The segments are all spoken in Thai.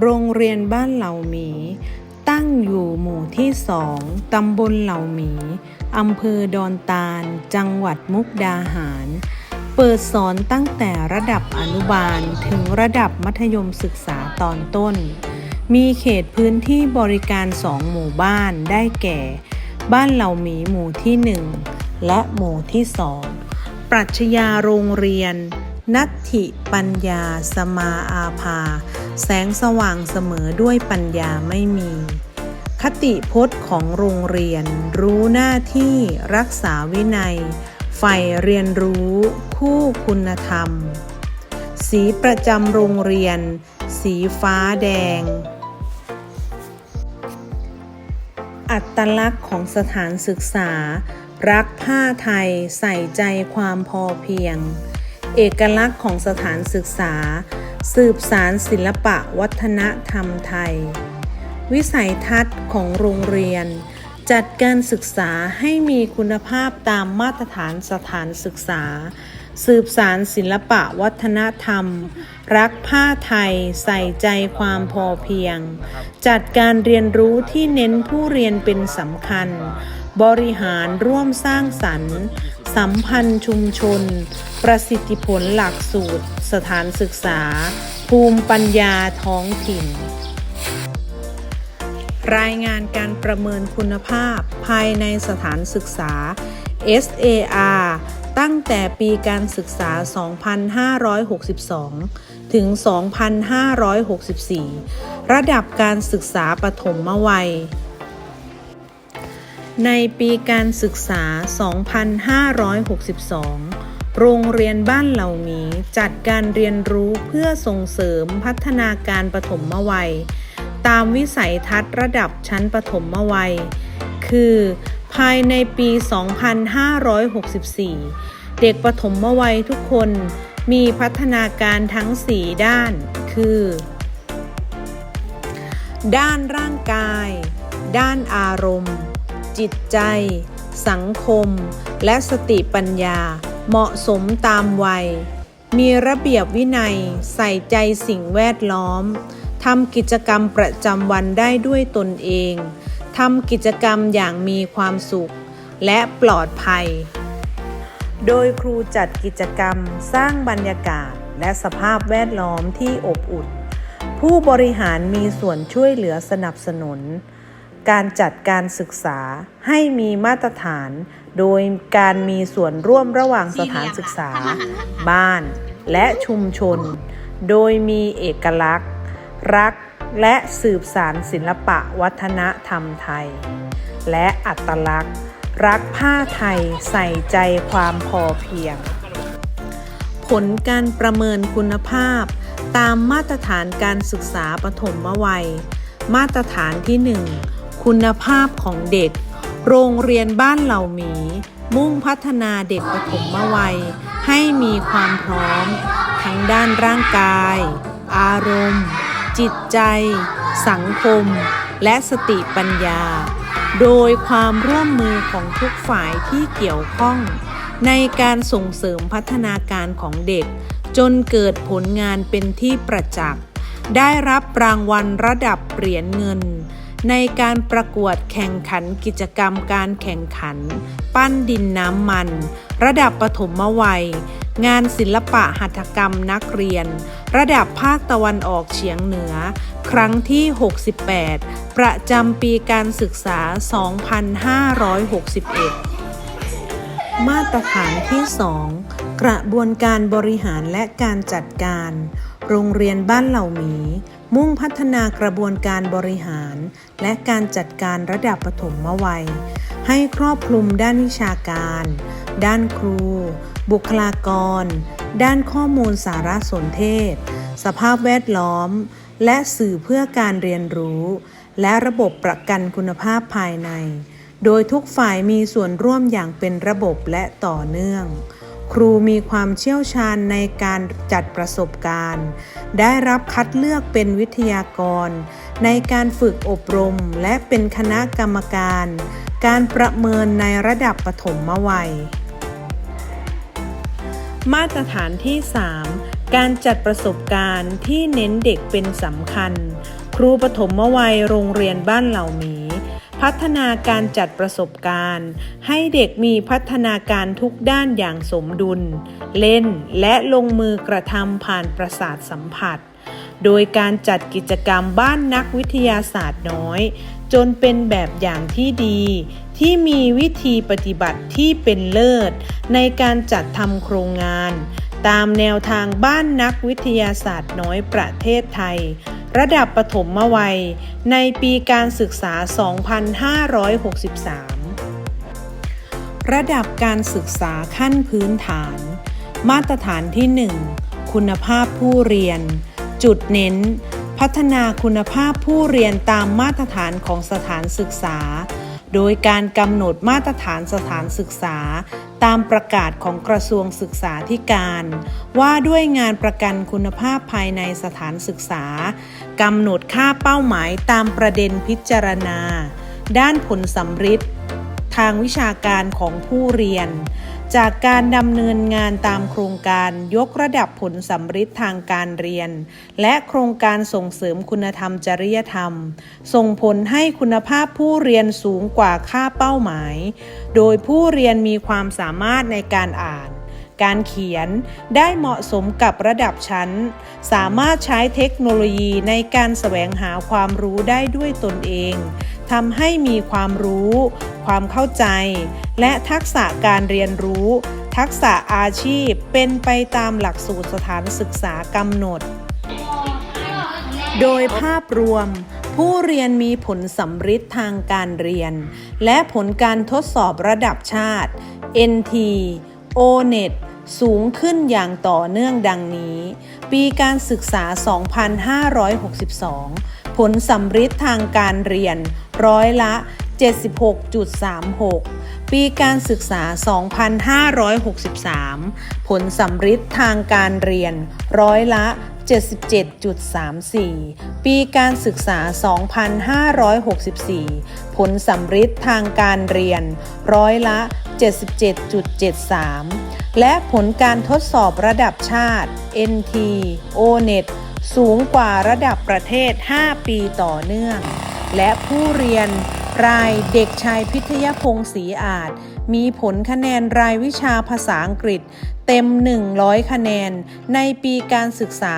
โรงเรียนบ้านเหล่าหมี ตั้งอยู่หมู่ที่สองตำบลเหล่าหมีอำเภอดอนตาล จังหวัดมุกดาหาร เปิดสอนตั้งแต่ระดับอนุบาลถึงระดับมัธยมศึกษาตอนต้น มีเขตพื้นที่บริการสองหมู่บ้านได้แก่ บ้านเหล่าหมีหมู่ที่หนึ่งและหมู่ที่สองปรัชญาโรงเรียน นัตถิปัญญาสมาอาภา แสงสว่างเสมอด้วยปัญญาไม่มี คติพจน์ของโรงเรียน รู้หน้าที่รักษาวินัยใฝ่เรียนรู้คู่คุณธรรม สีประจำโรงเรียน สีฟ้าแดง อัตลักษณ์ของสถานศึกษา รักผ้าไทยใส่ใจความพอเพียง เอกลักษณ์ของสถานศึกษา สืบสารศิลปะวัฒนธรรมไทย วิสัยทัศน์ของโรงเรียน จัดการศึกษาให้มีคุณภาพตามมาตรฐานสถานศึกษา สืบสารศิลปะวัฒนธรรม รักผ้าไทยใส่ใจความพอเพียง จัดการเรียนรู้ที่เน้นผู้เรียนเป็นสำคัญ บริหารร่วมสร้างสรรค์ สัมพันธ์ชุมชน ประสิทธิผลหลักสูตร สถานศึกษา ภูมิปัญญาท้องถิ่น รายงานการประเมินคุณภาพภายในสถานศึกษา SAR ตั้งแต่ปีการศึกษา 2562 ถึง 2564 ระดับการศึกษาปฐมวัย ในปีการศึกษา 2562 โรงเรียนบ้านเหล่าหมีจัดการเรียนรู้เพื่อส่งเสริมพัฒนาการปฐมวัย ตามวิสัยทัศน์ระดับชั้นปฐมวัย คือ ภายในปี 2564 เด็กปฐมวัยทุกคนมีพัฒนาการทั้ง 4 ด้าน คือ ด้านร่างกาย ด้านอารมณ์ จิตใจ สังคม และสติปัญญา เหมาะสมตามวัย มีระเบียบวินัย ใส่ใจสิ่งแวดล้อมทำกิจกรรมประจำวันได้ด้วยตนเองทำกิจกรรมอย่างมีความสุข และปลอดภัย โดยครูจัดกิจกรรมสร้างบรรยากาศและสภาพแวดล้อมที่อบอุ่น ผู้บริหารมีส่วนช่วยเหลือสนับสนุน การจัดการศึกษาให้มีมาตรฐาน โดยการมีส่วนร่วมระหว่างสถานศึกษา บ้าน และชุมชน โดยมีเอกลักษณ์ รักและสืบสารศิลปะวัฒนธรรมไทย และอัตลักษณ์ รักผ้าไทยใส่ใจความพอเพียง ผลการประเมินคุณภาพ ตามมาตรฐานการศึกษาปฐมวัย มาตรฐานที่ 1 คุณภาพของเด็ก โรงเรียนบ้านเหล่าหมี มุ่งพัฒนาเด็กปฐมวัย ให้มีความพร้อม ทั้งด้านร่างกาย อารมณ์ จิตใจ สังคม และสติปัญญา โดยความร่วมมือของทุกฝ่ายที่เกี่ยวข้อง ในการส่งเสริมพัฒนาการของเด็ก จนเกิดผลงานเป็นที่ประจักษ์ได้รับรางวัลระดับเหรียญเงิน ในการประกวดแข่งขันกิจกรรมการแข่งขัน ปั้นดินน้ำมัน ระดับปฐมวัย งานศิลปะหัตถกรรมนักเรียน ระดับภาคตะวันออกเฉียงเหนือ ครั้งที่ 68 ประจำปีการศึกษา 2561 มาตรฐานที่ 2 กระบวนการบริหารและการจัดการ โรงเรียนบ้านเหล่าหมี มุ่งพัฒนากระบวนการบริหาร และการจัดการระดับปฐมวัย ให้ครอบคลุมด้านวิชาการ ด้านครู บุคลากร ด้านข้อมูลสารสนเทศ สภาพแวดล้อม และสื่อเพื่อการเรียนรู้ และระบบประกันคุณภาพภายใน โดยทุกฝ่ายมีส่วนร่วมอย่างเป็นระบบและต่อเนื่อง ครูมีความเชี่ยวชาญในการจัดประสบการณ์ ได้รับคัดเลือกเป็นวิทยากร ในการฝึกอบรมและเป็นคณะกรรมการ การประเมินในระดับปฐมวัย มาตรฐานที่ 3 การจัดประสบการณ์ที่เน้นเด็กเป็นสำคัญ ครูปฐมวัยโรงเรียนบ้านเหล่ามี พัฒนาการจัดประสบการณ์ ให้เด็กมีพัฒนาการทุกด้านอย่างสมดุล เล่นและลงมือกระทำผ่านประสาทสัมผัส โดยการจัดกิจกรรมบ้านนักวิทยาศาสตร์น้อย จนเป็นแบบอย่างที่ดี ที่มีวิธีปฏิบัติที่เป็นเลิศ ในการจัดทำโครงงาน ตามแนวทางบ้านนักวิทยาศาสตร์น้อยประเทศไทย ระดับปฐมวัย ในปีการศึกษา 2563 ระดับการศึกษาขั้นพื้นฐาน มาตรฐานที่ 1 คุณภาพผู้เรียน จุดเน้น พัฒนาคุณภาพผู้เรียนตามมาตรฐานของสถานศึกษา โดยการกำหนดมาตรฐานสถานศึกษา ตามประกาศของกระทรวงศึกษาธิการ ว่าด้วยงานประกันคุณภาพภายในสถานศึกษากำหนดค่าเป้าหมายตามประเด็นพิจารณา ด้านผลสำฤทธิ์ทางวิชาการของผู้เรียน จากการดำเนินงานตามโครงการยกระดับผลสำฤทธิ์ทางการเรียน และโครงการส่งเสริมคุณธรรมจริยธรรม ส่งผลให้คุณภาพผู้เรียนสูงกว่าค่าเป้าหมาย โดยผู้เรียนมีความสามารถในการอ่าน การเขียนได้เหมาะสมกับระดับชั้น สามารถใช้เทคโนโลยีในการแสวงหาความรู้ได้ด้วยตนเอง ทำให้มีความรู้ ความเข้าใจ และทักษะการเรียนรู้ ทักษะอาชีพเป็นไปตามหลักสูตรสถานศึกษากำหนด โดยภาพรวม ผู้เรียนมีผลสำฤทธิ์ทางการเรียน และผลการทดสอบระดับชาติ NT O-NET สูงขึ้นอย่างต่อเนื่องดังนี้ ปีการศึกษา 2562 ผลสำฤทธิ์ทางการเรียนร้อยละ 76.36 ปีการศึกษา 2563 ผลสำฤทธิ์ทางการเรียนร้อยละ 77.34 ปีการศึกษา 2564 ผลสำฤทธิ์ทางการเรียนร้อยละ 77.73 และผลการทดสอบระดับชาติ NT O-NET สูงกว่าระดับประเทศ 5 ปีต่อเนื่อง และผู้เรียนรายเด็กชายพิทยพงศ์ศรีอาจ มีผลคะแนนรายวิชาภาษาอังกฤษ เต็ม 100 คะแนน ในปีการศึกษา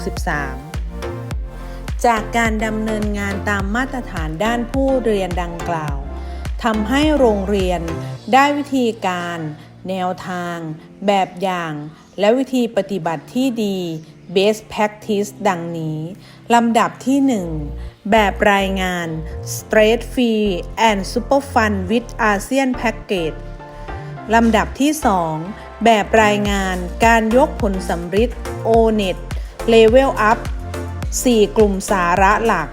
2563จากการดำเนินงานตามมาตรฐานด้านผู้เรียนดังกล่าวทำให้โรงเรียนได้วิธีการ แนวทาง แบบอย่าง และวิธีปฏิบัติที่ดี best practice ดังนี้ ลำดับที่ 1 แบบรายงาน straight Fee and super fun with ASEAN package ลำดับที่ 2 แบบรายงานการยกผลสำฤทธิ์ O-NET Level Up 4 กลุ่มสาระหลัก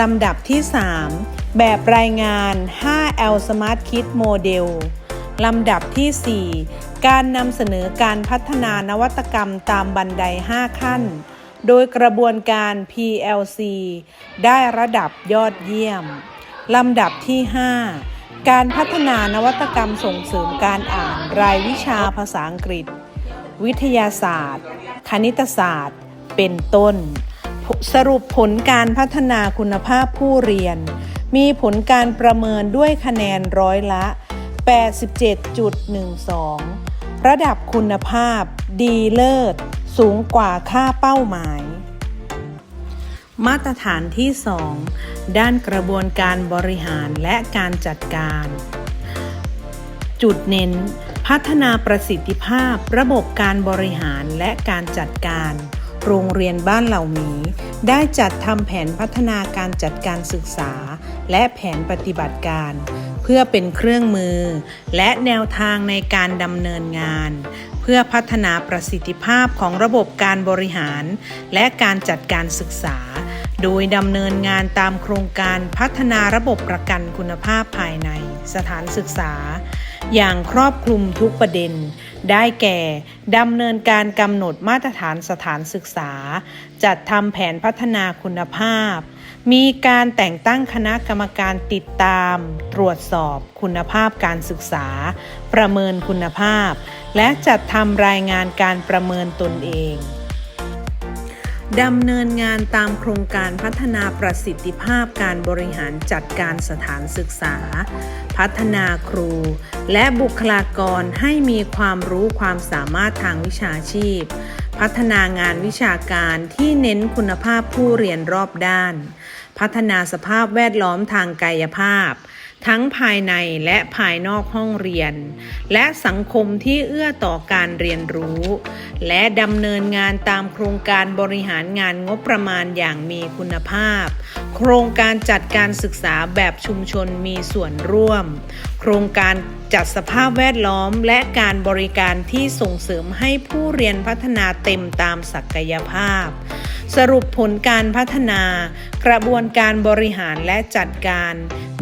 ลำดับที่ 3 แบบรายงาน 5L Smart Kit Model ลำดับที่ 4 การนำเสนอการพัฒนานวัตกรรมตามบันได 5 ขั้น โดยกระบวนการ PLC ได้ระดับยอดเยี่ยม ลำดับที่ 5 การพัฒนานวัตกรรมส่งเสริมการอ่านรายวิชาภาษาอังกฤษ วิทยาศาสตร์ คณิตศาสตร์ เป็นต้น สรุปผลการพัฒนาคุณภาพผู้เรียน มีผลการประเมินด้วยคะแนนร้อยละ 87.12 ระดับคุณภาพดีเลิศ สูงกว่าค่าเป้าหมาย มาตรฐานที่ 2 ด้านกระบวนการบริหารและการจัดการ จุดเน้น พัฒนาประสิทธิภาพ ระบบการบริหารและการจัดการ โรงเรียนบ้านเหล่าหมีได้จัดทำแผนพัฒนาการจัดการศึกษา และแผนปฏิบัติการ พื่อเป็นเครื่องมือ และแนวทางในการดำเนินงาน เพื่อพัฒนาประสิทธิภาพของระบบการบริหาร และการจัดการศึกษา โดยดำเนินงานตามโครงการพัฒนาระบบประกันคุณภาพภายในสถานศึกษา อย่างครอบคลุมทุกประเด็น ได้แก่ดำเนินการกำหนดมาตรฐานสถานศึกษา จัดทำแผนพัฒนาคุณภาพ มีการแต่งตั้งคณะกรรมการติดตาม ตรวจสอบคุณภาพการศึกษา ประเมินคุณภาพ และจัดทำรายงานการประเมินตนเองดำเนินงานตามโครงการพัฒนาประสิทธิภาพการบริหารจัดการสถานศึกษา พัฒนาครู และบุคลากรให้มีความรู้ความสามารถทางวิชาชีพ พัฒนางานวิชาการที่เน้นคุณภาพผู้เรียนรอบด้าน พัฒนาสภาพแวดล้อมทางกายภาพ ทั้งภายในและภายนอกห้องเรียน และสังคมที่เอื้อต่อการเรียนรู้ และดำเนินงานตามโครงการบริหารงานงบประมาณอย่างมีคุณภาพ โครงการจัดการศึกษาแบบชุมชนมีส่วนร่วม โครงการ จัดสภาพแวดล้อมและการบริการที่ส่งเสริมให้ผู้เรียนพัฒนาเต็มตามศักยภาพ สรุปผลการพัฒนา กระบวนการบริหารและจัดการ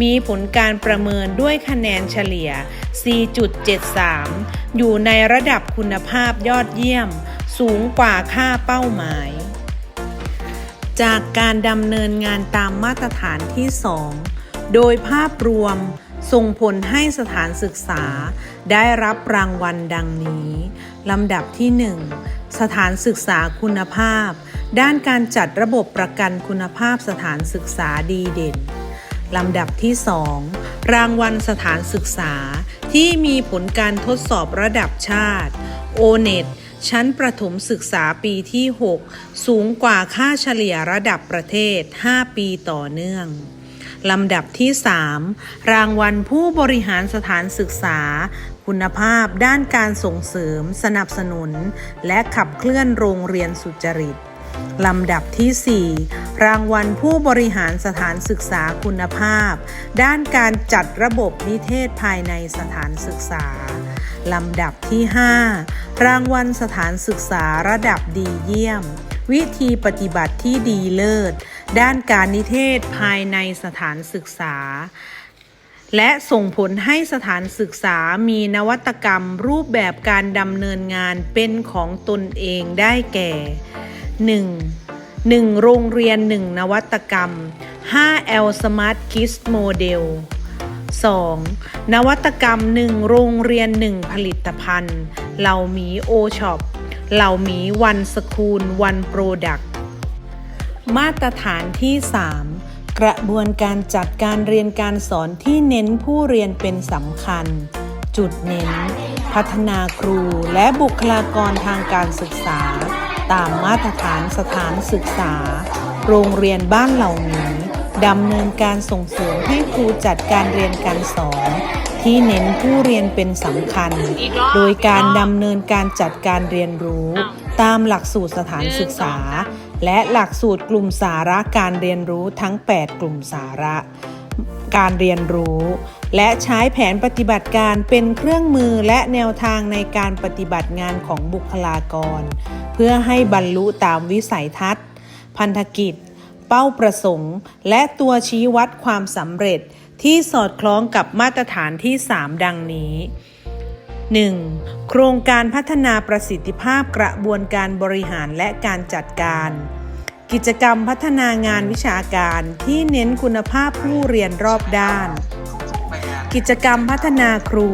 มีผลการประเมินด้วยคะแนนเฉลี่ย 4.73 อยู่ในระดับคุณภาพยอดเยี่ยม สูงกว่าค่าเป้าหมาย จากการดำเนินงานตามมาตรฐานที่ 2 โดยภาพรวม ส่งผลให้สถานศึกษาได้รับรางวัลดังนี้ ลำดับที่ 1 สถานศึกษาคุณภาพ ด้านการจัดระบบประกันคุณภาพสถานศึกษาดีเด่น ลำดับที่ 2 รางวัลสถานศึกษาที่มีผลการทดสอบระดับชาติ o n e t ชั้นประถมศึกษาปีที่ 6 สูงกว่าค่าเฉลี่ยระดับประเทศ 5 ปีต่อเนื่อง ลำดับที่ 3 รางวัลผู้บริหารสถานศึกษา คุณภาพด้านการส่งเสริม สนับสนุน และขับเคลื่อนโรงเรียนสุจริตลำดับที่ 4 รางวัลผู้บริหารสถานศึกษาคุณภาพ ด้านการจัดระบบนิเทศภายในสถานศึกษา ลำดับที่ 5 รางวัลสถานศึกษาระดับดีเยี่ยม วิธีปฏิบัติที่ดีเลิศ ด้านการนิเทศภายในสถานศึกษา และส่งผลให้สถานศึกษามีนวัตกรรมรูปแบบการดำเนินงานเป็นของตนเองได้แก่ 1. 1โรงเรียน 1 นวัตกรรม 5L Smart Kids Model 2. นวัตกรรม 1 โรงเรียน 1 ผลิตภัณฑ์ เหล่าหมีโอช็อปเหล่าหมีวันสคูลวันโปรดัก มาตรฐานที่ 3 กระบวนการจัดการเรียนการสอนที่เน้นผู้เรียนเป็นสำคัญ จุดเน้น พัฒนาครูและบุคลากรทางการศึกษา ตามมาตรฐานสถานศึกษา โรงเรียนบ้านเหล่านี้ดำเนินการส่งเสริมให้ครูจัดการเรียนการสอน ที่เน้นผู้เรียนเป็นสำคัญ โดยการดำเนินการจัดการเรียนรู้ ตามหลักสูตรสถานศึกษา และหลักสูตรกลุ่มสาระการเรียนรู้ทั้ง 8 กลุ่มสาระการเรียนรู้ และใช้แผนปฏิบัติการเป็นเครื่องมือและแนวทางในการปฏิบัติงานของบุคลากร เพื่อให้บรรลุตามวิสัยทัศน์ พันธกิจ เป้าประสงค์ และตัวชี้วัดความสำเร็จที่สอดคล้องกับมาตรฐานที่ 3 ดังนี้ 1. โครงการพัฒนาประสิทธิภาพกระบวนการบริหารและการจัดการ กิจกรรมพัฒนางานวิชาการที่เน้นคุณภาพผู้เรียนรอบด้าน กิจกรรมพัฒนาครู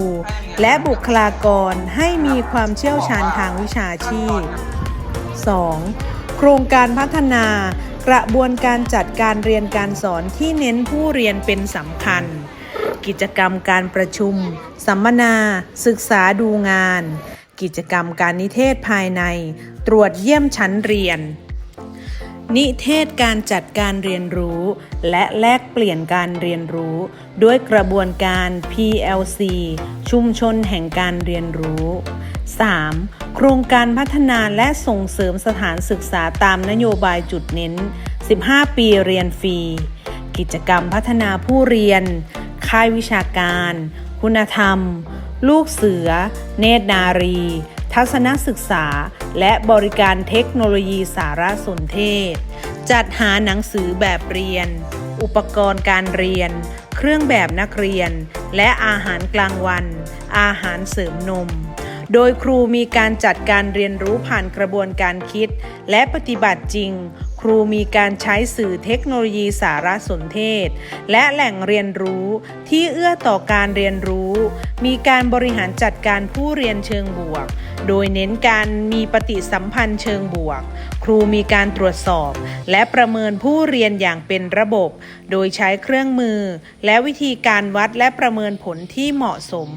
และบุคลากรให้มีความเชี่ยวชาญทางวิชาชีพ 2. โครงการพัฒนากระบวนการจัดการเรียนการสอนที่เน้นผู้เรียนเป็นสำคัญ กิจกรรมการประชุม สัมมนา ศึกษาดูงาน กิจกรรมการนิเทศภายใน ตรวจเยี่ยมชั้นเรียน นิเทศการจัดการเรียนรู้ และแลกเปลี่ยนการเรียนรู้ ด้วยกระบวนการ PLC ชุมชนแห่งการเรียนรู้ 3. โครงการพัฒนาและส่งเสริมสถานศึกษาตามนโยบายจุดเน้น 15 ปีเรียนฟรี กิจกรรมพัฒนาผู้เรียน ค่ายวิชาการ คุณธรรม ลูกเสือ เนตรนารี ทัศนศึกษา และบริการเทคโนโลยีสารสนเทศ จัดหาหนังสือแบบเรียน อุปกรณ์การเรียน เครื่องแบบนักเรียน และอาหารกลางวัน อาหารเสริมนมโดยครูมีการจัดการเรียนรู้ผ่านกระบวนการคิด และปฏิบัติจริง ครูมีการใช้สื่อเทคโนโลยีสารสนเทศ และแหล่งเรียนรู้ที่เอื้อต่อการเรียนรู้ มีการบริหารจัดการผู้เรียนเชิงบวก โดยเน้นการมีปฏิสัมพันธ์เชิงบวก ครูมีการตรวจสอบ และประเมินผู้เรียนอย่างเป็นระบบ โดยใช้เครื่องมือ และวิธีการวัดและประเมินผลที่เหมาะสม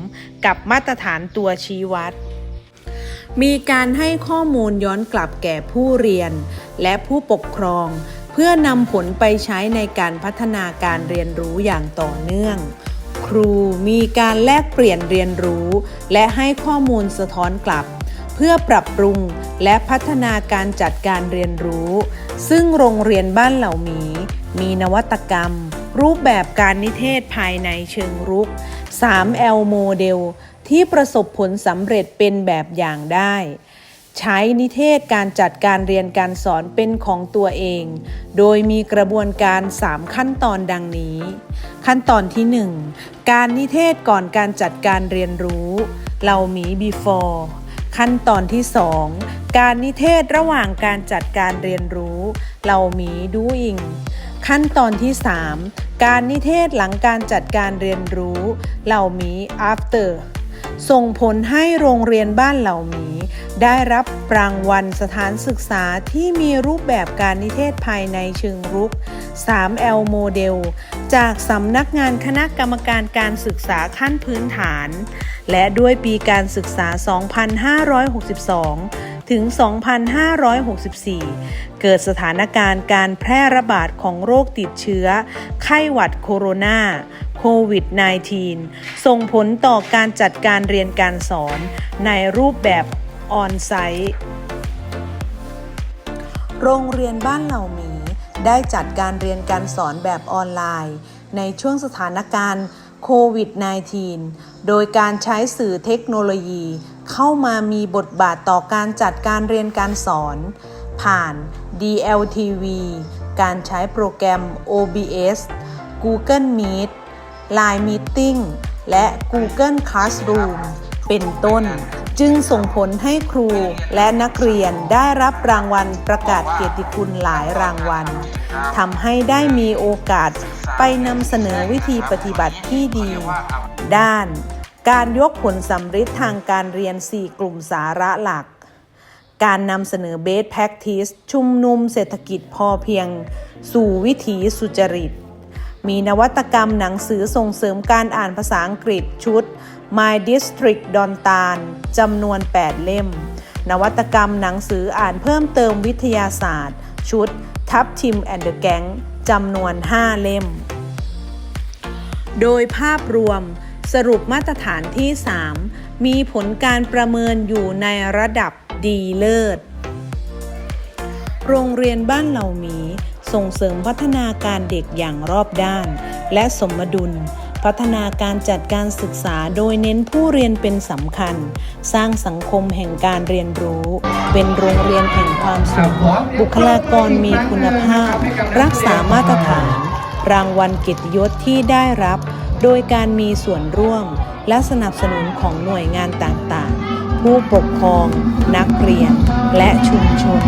กับมาตรฐานตัวชี้วัด มีการให้ข้อมูลย้อนกลับแก่ผู้เรียน และผู้ปกครอง เพื่อนำผลไปใช้ในการพัฒนาการเรียนรู้อย่างต่อเนื่อง ครูมีการแลกเปลี่ยนเรียนรู้ และให้ข้อมูลสะท้อนกลับ เพื่อปรับปรุงและพัฒนาการจัดการเรียนรู้ ซึ่งโรงเรียนบ้านเหล่าหมี มีนวัตกรรม รูปแบบการนิเทศภายในเชิงรุก 3L โมเดล ที่ประสบผลสำเร็จเป็นแบบอย่างได้ ใช้นิเทศการจัดการเรียนการสอนเป็นของตัวเอง โดยมีกระบวนการ 3 ขั้นตอนดังนี้ ขั้นตอนที่ 1 การนิเทศก่อนการจัดการเรียนรู้ เรามี before ขั้นตอนที่ 2 การนิเทศระหว่างการจัดการเรียนรู้ เรามี doing ขั้นตอนที่ 3 การนิเทศหลังการจัดการเรียนรู้ เรามี after ส่งผลให้โรงเรียนบ้านเหล่าหมี ได้รับรางวัลสถานศึกษาที่มีรูปแบบการนิเทศภายในเชิงรุก 3L โมเดล จากสำนักงานคณะกรรมการการศึกษาขั้นพื้นฐาน และด้วยปีการศึกษา 2562 ถึง 2564 เกิดสถานการณ์การแพร่ระบาดของโรคติดเชื้อ ไข้หวัดโคโรนาโควิด -19 ส่งผลต่อการจัดการเรียนการสอนในรูปแบบออนไซต์โรงเรียนบ้านเหล่าหมี ได้จัดการเรียนการสอนแบบออนไลน์ ในช่วงสถานการณ์โควิด -19 โดยการใช้สื่อเทคโนโลยี เข้ามามีบทบาทต่อการจัดการเรียนการสอน ผ่าน DLTV การใช้โปรแกรม OBS Google Meet Line Meeting และ Google Classroom เป็นต้น จึงส่งผลให้ครูและนักเรียนได้รับรางวัลประกาศเกียรติคุณหลายรางวัลทำให้ได้มีโอกาสไปนำเสนอวิธีปฏิบัติที่ดี ด้าน การยกผลสำฤทธิ์ทางการเรียน 4 กลุ่มสาระหลัก การนำเสนอ Best Practice ชุมนุมเศรษฐกิจพอเพียง สู่วิถีสุจริต มีนวัตกรรมหนังสือส่งเสริมการอ่านภาษาอังกฤษชุด My District ดอนตาลจำนวน 8 เล่ม นวัตกรรมหนังสืออ่านเพิ่มเติมวิทยาศาสตร์ ชุด ทับทิมแอนเดอะแก๊งจำนวน 5 เล่ม โดยภาพรวม สรุปมาตรฐานที่ 3 มีผลการประเมินอยู่ในระดับดีเลิศ โรงเรียนบ้านเหล่าหมีส่งเสริมพัฒนาการเด็กอย่างรอบด้าน และสมดุล พัฒนาการจัดการศึกษาโดยเน้นผู้เรียนเป็นสำคัญ สร้างสังคมแห่งการเรียนรู้ เป็นโรงเรียนแห่งความสุข บุคลากรมีคุณภาพ รักษามาตรฐาน รางวัลเกียรติยศที่ได้รับ โดยการมีส่วนร่วมและสนับสนุนของหน่วยงานต่างๆ ผู้ปกครอง นักเรียน และชุมชน